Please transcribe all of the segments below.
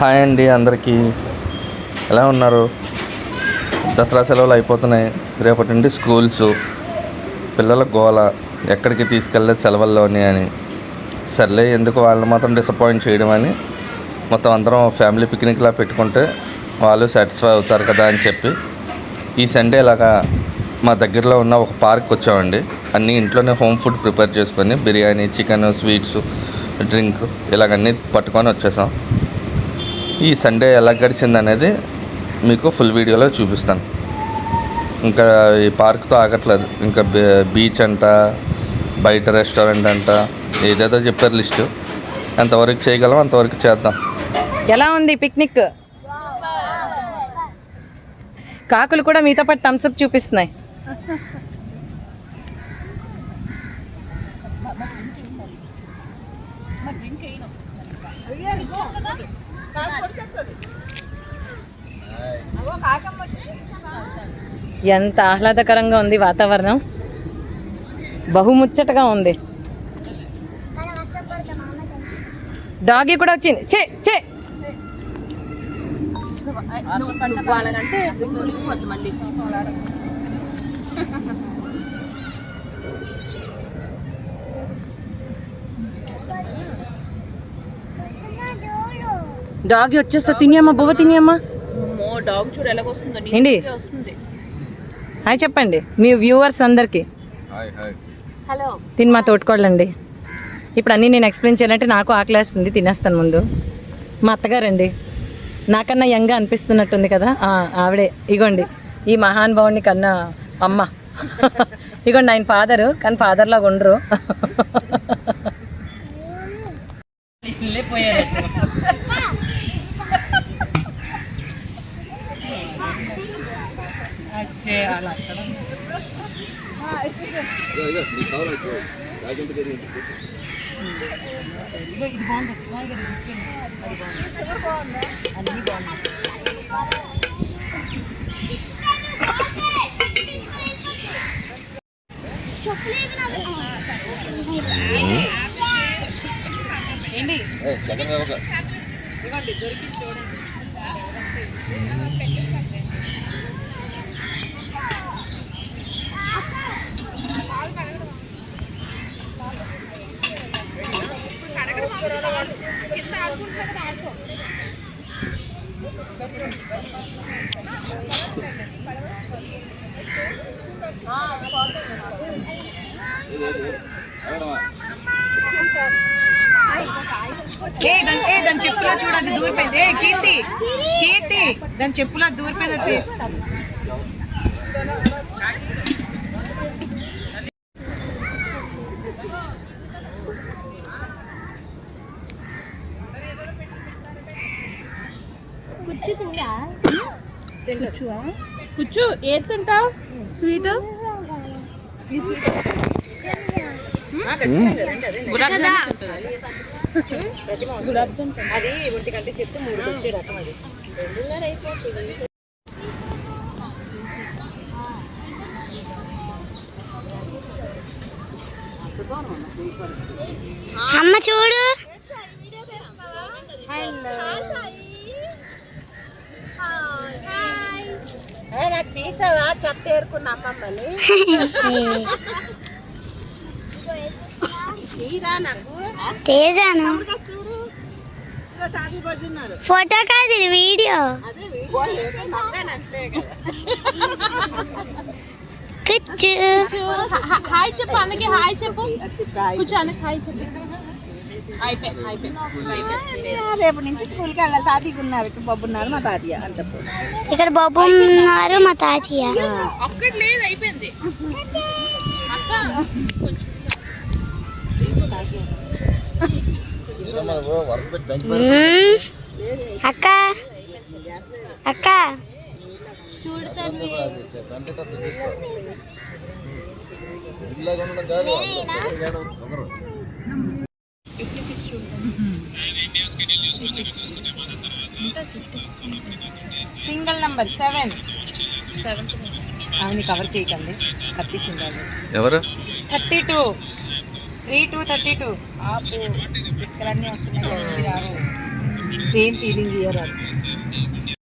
Hi అండి అందరికీ. ఎలా ఉన్నారు? దసరా సెలవులు అయిపోతున్నాయి. రేపటి నుండి స్కూల్స్ పిల్లల గోల ఎక్కడికి తీసుకెళ్ళే సెలవుల్లోని అని సర్లే ఎందుకు వాళ్ళని మాత్రం డిసప్పాయింట్ చేయడం అని. మొత్తం అందరం ఫ్యామిలీ పిక్నిక్లా పెట్టుకుంటే వాళ్ళు సాటిస్ఫై అవుతారు కదా అని చెప్పి. ఈ సండే ఇలాగా మా దగ్గరలో ఉన్న ఒక పార్క్ వచ్చామండి. అన్నీ ఇంట్లోనే హోమ్ ఫుడ్ ప్రిపేర్ చేసుకొని బిర్యానీ చికెన్ స్వీట్స్ డ్రింక్ ఇలాగన్నీ పట్టుకొని వచ్చేసాం. ఈ సండే ఎలా గడిచింది అనేది మీకు ఫుల్ వీడియోలో చూపిస్తాను. ఇంకా ఈ పార్క్తో ఆగట్లేదు. ఇంకా బీచ్ అంట బయట రెస్టారెంట్ అంట ఏదేదో చెప్పారు లిస్టు ఎంతవరకు చేయగలం అంతవరకు చేద్దాం. ఎలా ఉంది పిక్నిక్ కాకులు కూడా మీతో పాటు థమ్స్అప్ చూపిస్తున్నాయి. ఎంత ఆహ్లాదకరంగా ఉంది వాతావరణం. బహుముచ్చటగా ఉంది. డాగీ కూడా వచ్చింది. చే చే వాళ్ళనంటే డాగీ వచ్చేస్తా తినేమ్మా బువ్వ తినేమ్మా అమ్మో డాగ్ చూడు ఎలాగొస్తుందో ఏంటి? వస్తుంది. హాయ్ చెప్పండి మీ వ్యూవర్స్ అందరికీ. హలో తిని మా తోడుకోళ్ళండి ఇప్పుడు అన్నీ నేను ఎక్స్ప్లెయిన్ చేయాలంటే నాకు ఆకలేస్తుంది తినేస్తాను ముందు. మా అత్తగారండి నాకన్నా యంగా అనిపిస్తున్నట్టుంది కదా ఆ, ఆవిడే. ఇగోండి ఈ మహానుభావుని కన్నా అమ్మ. ఇగోండి ఆయన ఫాదరు కానీ ఫాదర్లాగా ఉండరు. ఇది బాగుంది అది బాగుంది అన్నీ బాగున్నాయి ఏంటి దొరికింది చూడండి. ఏ దాని ఏ దాని చెప్పులా చూడండి దూరిపోయింది. ఏ కీర్తి కీర్తి దాని చెప్పులా దూరిపోయింది అది. కూర్చో ఏది తింటావు? స్వీట్? అది ఒంటి గంట చెప్తే మూడు వచ్చే రకం అది. అమ్మ చూడు. తీసావా? చెత్త ఏరుకున్న అమ్మమ్మని? ఫోటో కాదు ఇది వీడియో. హాయ్ చెప్పు అందుకే హాయ్ చెప్పు. కూర్చో హాయ్ చెప్పు. రేపు నుంచి స్కూల్కి వెళ్ళాలి. తాతయ్య ఉన్నారు. బాబు ఉన్నారు మా తాతయ్య అని చెప్పు. ఇక్కడ బాబు ఉన్నారు మా తాతయ్య. ఒక్కటి లేదు అయిపోయింది. అక్క. అక్క అక్క. Single number seven. ఆమె కవర్ చేయకండి. Thirty single. ఎవరు? Thirty two. Three two thirty two. ఆపు. ఇక్కడన్నీ వస్తున్నాయి సేమ్ ఫీలింగ్ ఇయర్ ఇప్పుడు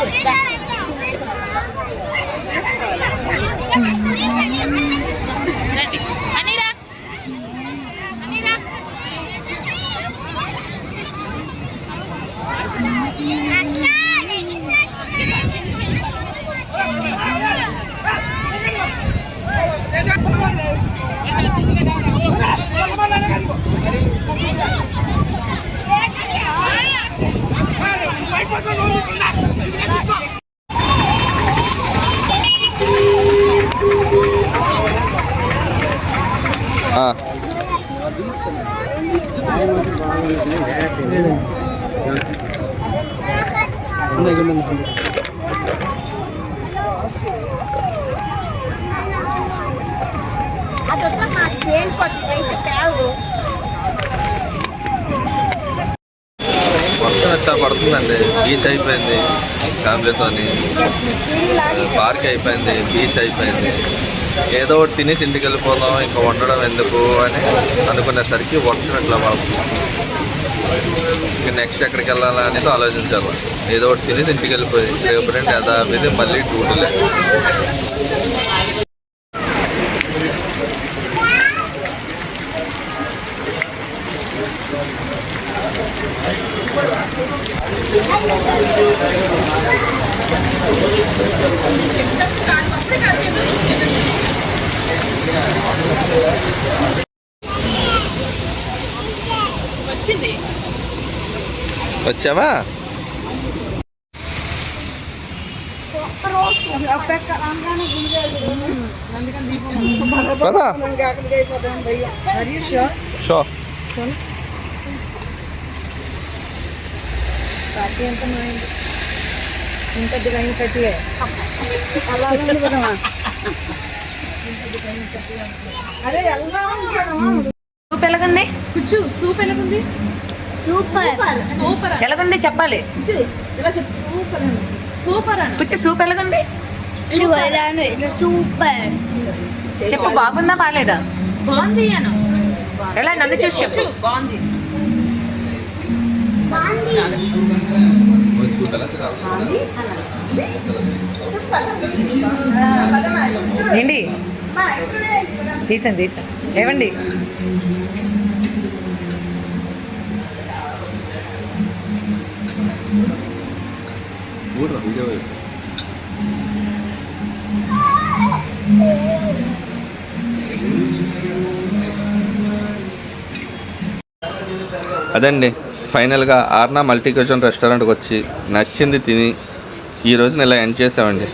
我跟他来做 వర్షం ఎట్లా పడుతుందండి? బీచ్ అయిపోయింది. ఫ్యామిలీతోని పార్క్ అయిపోయింది. బీచ్ అయిపోయింది. ఏదో ఒకటి తినేసి ఇంటికి వెళ్ళిపోదాం. ఇంకా వండడం ఎందుకు అని అనుకునేసరికి వర్షం ఎట్లా పడుతుంది? ఇంక నెక్స్ట్ ఎక్కడికి వెళ్ళాలా అనేది ఆలోచించాలి. ఏదో ఒకటి తినేసి ఇంటికి వెళ్ళిపోయి. రేపు రెండు యథావిధి మళ్ళీ డ్యూటీలే వచ్చావా? ఇంత అలా అదే వెళ్దాం కూర్చో సూప్ ఎలాగుంది? సూపర్. సూపర్ ఎలాగుంది చెప్పాలి? ఇలా చెప్పు సూపర్ సూపర్ అన్న. కూర్చో సూప్ ఎలాగుంది? సూపర్. చెప్పు బాగుందా బాగాలేదా? బాగుంది అను ఎలా నన్ను చూసి చెప్పు బాగుంది. ఏంటి? తీసాను తీసాను ఏవండి అదండి ఫైనల్గా ఆర్నా మల్టీ క్యూషన్ రెస్టారెంట్కి వచ్చి నచ్చింది తిని ఈ రోజున ఇలా ఎండ్ చేసామండి.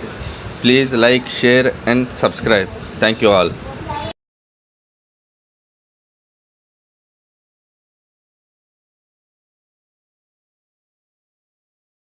Please like share and subscribe. Thank you all.